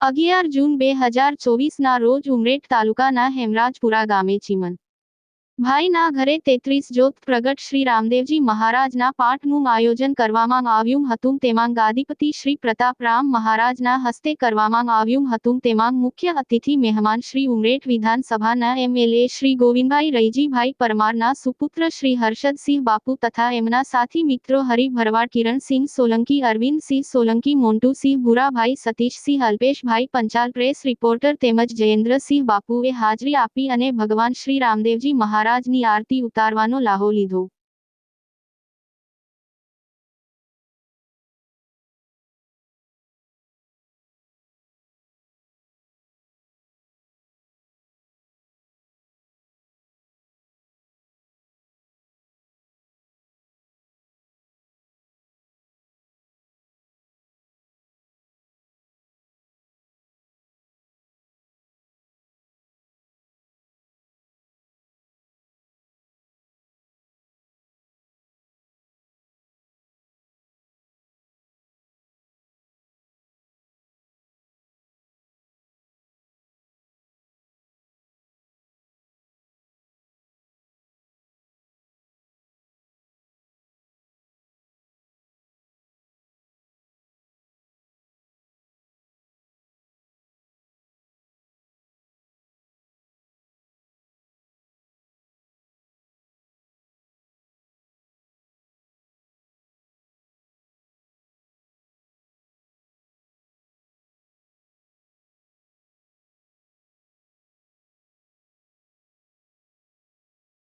અગિયાર જૂન બે હજાર ચોવીસના રોજ ઉમરેઠ તાલુકાના હેમરાજપુરા ગામે ચીમન ભાઈના ઘરે તેત્રીસ જ્યોત પ્રગટ શ્રી રામદેવજી મહારાજના પાઠનું આયોજન કરવામાં આવ્યું હતું. તેમાં ગાદીપતિ શ્રી પ્રતાપરામ મહારાજના હસ્તે કરવામાં આવ્યું હતું. તેમાં મુખ્ય અતિથિ મહેમાન શ્રી ઉમરેઠ વિધાનસભાના એમએલએ શ્રી ગોવિંદભાઈ રૈજીભાઈ પરમારના સુપુત્ર શ્રી હર્ષદસિંહ બાપુ તથા એમના સાથી મિત્રો હરિ ભરવાડ કિરણસિંહ સોલંકી, અરવિંદસિંહ સોલંકી, મોન્ટુસિંહ ભૂરાભાઈ, સતીશસિંહ અલ્પેશભાઈ, પંચાલ પ્રેસ રિપોર્ટર તેમજ જયેન્દ્રસિંહ બાપુએ હાજરી આપી અને ભગવાન શ્રી રામદેવજી મહારાજની આરતી ઉતારવાનો લાહો લીધો.